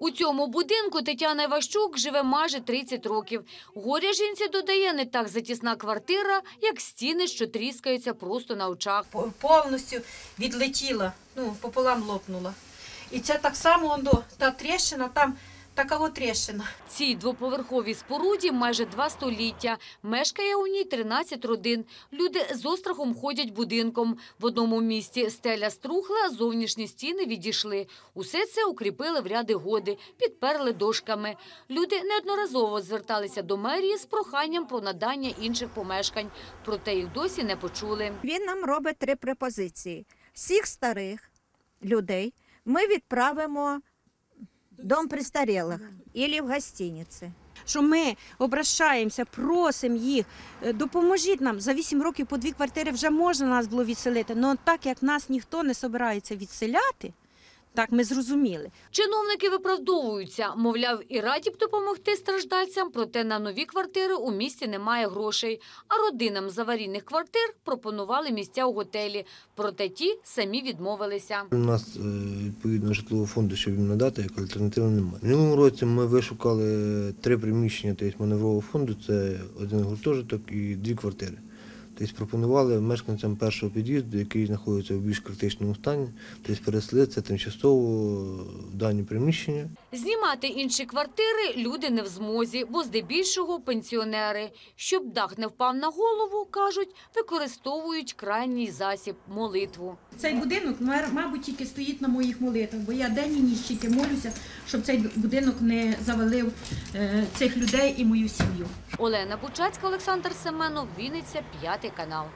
У цьому будинку Тетяна Іващук живе майже 30 років. Горя жінці додає не так затісна квартира, як стіни, що тріскаються просто на очах. повністю відлетіла, ну, пополам лопнула. І це так само та тріщина, там така от тріщина. Цій двоповерховій споруді майже два століття. Мешкає у ній 13 родин. Люди з острахом ходять будинком. В одному місці стеля струхла, зовнішні стіни відійшли. Усе це укріпили в ряди годи, підперли дошками. Люди неодноразово зверталися до мерії з проханням про надання інших помешкань. Проте їх досі не почули. Він нам робить три пропозиції. Всіх старих людей ми відправимо дом престарілих або в гостиниці. що ми обращаємося, просимо їх, е, допоможіть нам. За 8 років по дві квартири вже можна нас було відселити. але так як нас ніхто не збирається відселяти, так ми зрозуміли. Чиновники виправдовуються, мовляв, і раді б допомогти страждальцям, проте на нові квартири у місті немає грошей. А родинам з аварійних квартир пропонували місця у готелі, проте ті самі відмовилися. У нас е, відповідно житлового фонду, щоб їм надати, як альтернативи немає. В минулому році ми вишукали три приміщення тобто, маневрового фонду, це один гуртожиток і дві квартири. Тобто пропонували мешканцям першого під'їзду, який знаходиться в більш критичному стані, тобто переселитися тимчасово в дані приміщення. Знімати інші квартири люди не в змозі, бо здебільшого пенсіонери. Щоб дах не впав на голову, кажуть, використовують крайній засіб – молитву. Цей будинок, мабуть, тільки стоїть на моїх молитвах, бо я день і ніч тільки молюся, щоб цей будинок не завалив е, цих людей і мою сім'ю. Олена Бучацька, Олександр Семенов, Вінниця, п'ятий канал.